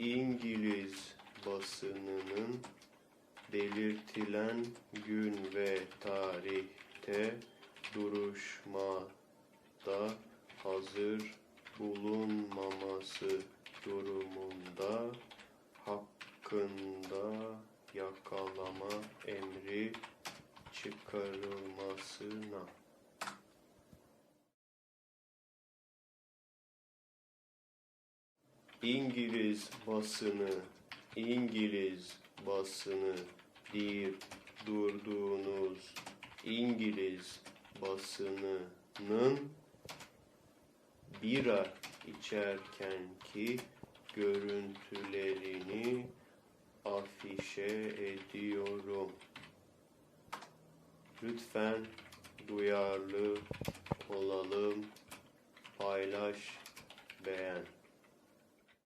İngiliz basınının belirtilen gün ve tarihte duruşmada hazır bulunmaması durumunda hakkında yakalama emri çıkarılmasına İngiliz basını, İngiliz basını deyip durduğunuz İngiliz basınının bira içerkenki görüntülerini afişe ediyorum. Lütfen duyarlı olalım, paylaş, beğen.